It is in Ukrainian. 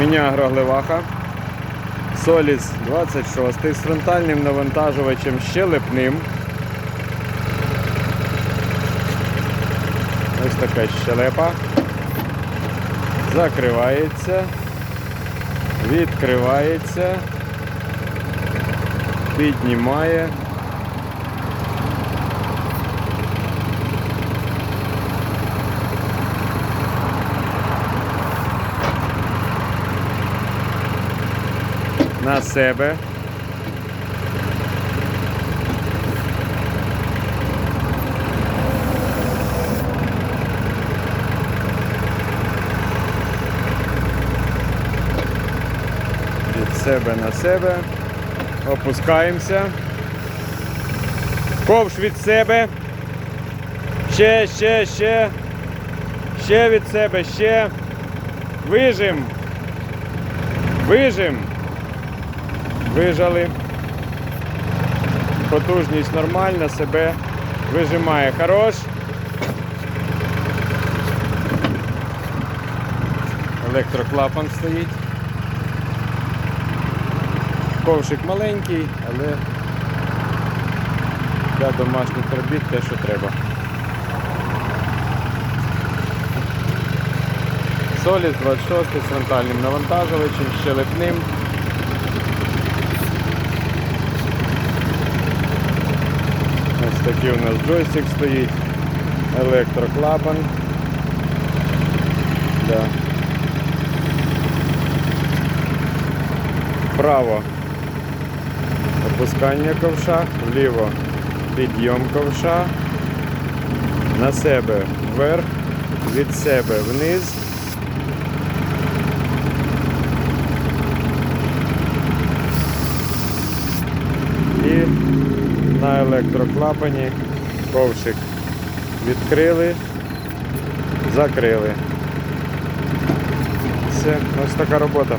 Мінягро Гливаха. Соліс 26 з фронтальним навантажувачем щелепним. Ось така щелепа. Закривається. Відкривається. Піднімає. На себе. Від себе на себе. Опускаємося. Ковш від себе. Ще, ще, ще. Ще від себе, ще. Вижим. Вижим. Вижали. Потужність нормальна, себе вижимає. Хорош. Електроклапан стоїть. Ковшик маленький, але для домашніх робіт те, що треба. Соліс 26 з фронтальним навантажувачем, щелепним. Ось такий у нас джойстик стоїть, електроклапан. Да. Вправо опускання ковша, вліво підйом ковша, на себе вверх, від себе вниз. На електроклапані ковшик відкрили, закрили. Все, ось така робота.